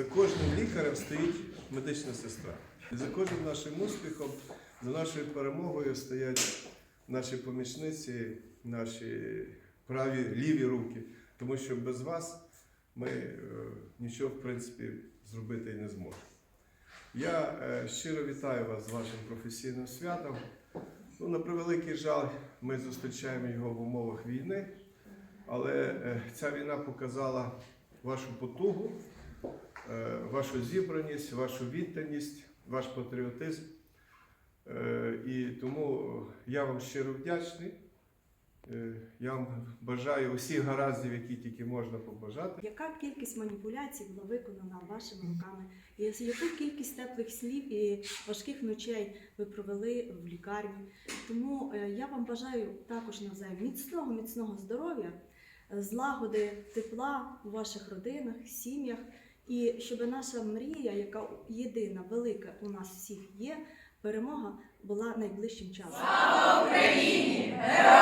За кожним лікарем стоїть медична сестра. І за кожним нашим успіхом, за нашою перемогою стоять наші помічниці, наші праві ліві руки. Тому що без вас ми е, нічого, в принципі, зробити не зможемо. Я е, щиро вітаю вас з вашим професійним святом. Ну, на превеликий жаль, ми зустрічаємо його в умовах війни, але е, ця війна показала вашу потугу, вашу зібраність, вашу відданість, ваш патріотизм. Е, І тому я вам щиро вдячний. Е, Я вам бажаю усіх гараздів, які тільки можна побажати. Яка кількість маніпуляцій була виконана вашими руками? Яку кількість теплих слів і важких ночей ви провели в лікарні? Тому е, я вам бажаю також навзаєм міцного, міцного здоров'я, е, злагоди, тепла у ваших родинах, сім'ях, і щоб наша мрія, яка єдина, велика у нас всіх є, перемога була найближчим часом. Слава Україні! Героям!